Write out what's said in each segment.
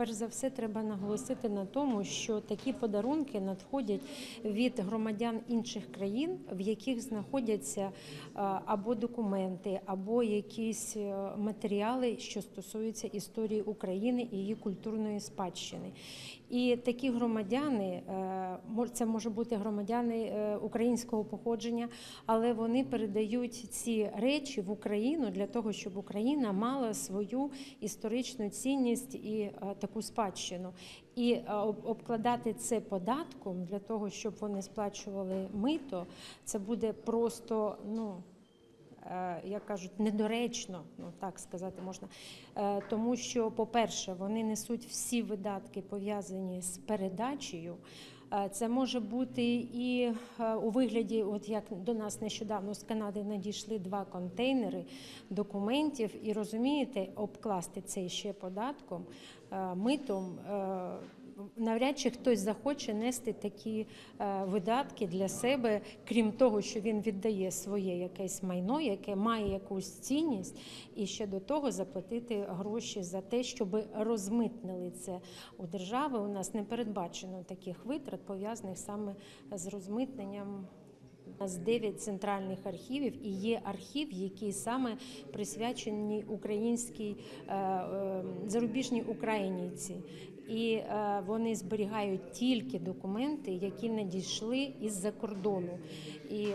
перш за все треба наголосити на тому, що такі подарунки надходять від громадян інших країн, в яких знаходяться е, або документи, або якісь е, матеріали, що стосуються історії України і її культурної спадщини. І такі громадяни, е, це може бути громадяни українського походження, але вони передають ці речі в Україну для того, щоб Україна мала свою історичну цінність і е, таку спадщину. І е, обкладати це податком для того, щоб вони сплачували мито, це буде просто ну. е, Як кажуть, недоречно, ну так сказати можна, Е, тому що, по-перше, вони несуть всі видатки пов'язані з передачею. Е, Це може бути і е, у вигляді, от як до нас нещодавно з Канади надійшли два контейнери документів, і розумієте, обкласти це ще податком, е, митом. Навряд чи хтось захоче нести такі е, видатки для себе, крім того, що він віддає своє якесь майно, яке має якусь цінність, і ще до того заплатити гроші за те, щоб розмитнили це у держави. У нас не передбачено таких витрат, пов'язаних саме з розмитненням. У нас 9 центральних архівів і є архів, який саме присвячений українській е, е, зарубіжній українці. І е, вони зберігають тільки документи, які надійшли із-за кордону, і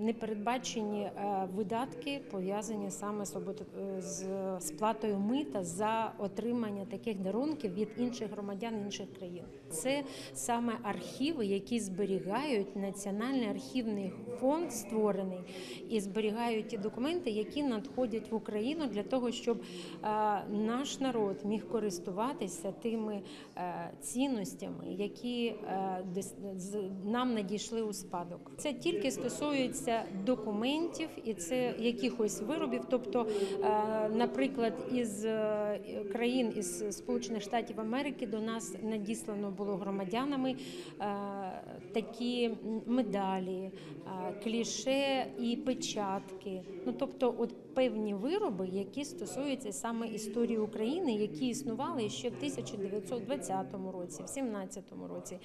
не передбачені е, видатки пов'язані саме е, з сплатою мита за отримання таких дарунків від інших громадян інших країн. Це саме архіви, які зберігають національний архівний фонд створений і зберігають ті документи, які надходять в Україну для того, щоб наш народ міг користуватися тими цінностями, які е, нам надійшли у спадок. Це тільки стосується документів і це якихось виробів. Тобто, е, наприклад, із е, країн із Сполучених Штатів Америки до нас надіслано було громадянами е, такі медалі, е, кліше і печатки. Ну тобто, от певні вироби, які стосуються саме історії України, які існували ще в 1920 році, в 17 році.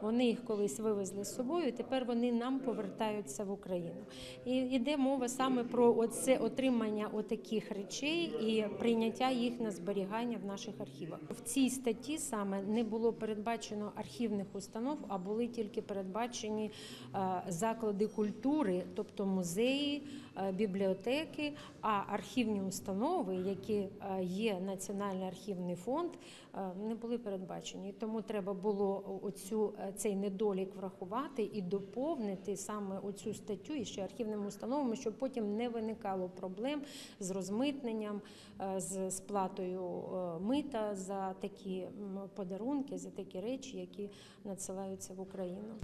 Вони їх колись вивезли з собою. Тепер вони нам повертаються в Україну. І йде мова саме про оце отримання отаких речей і прийняття їх на зберігання в наших архівах. В цій статті саме не було передбачено архівних установ, а були тільки передбачені е, заклади культури, тобто музеї, е, бібліотеки, а архівні установи, які е, є Національний архівний фонд, не були передбачені. Тому треба було оцю е, цей недолік врахувати і доповнити саме оцю статтю і ще архівними установами, щоб потім не виникало проблем з розмитненням, е, з сплатою е, мита за такі подарунки, за такі речі, які надсилаються в Україну.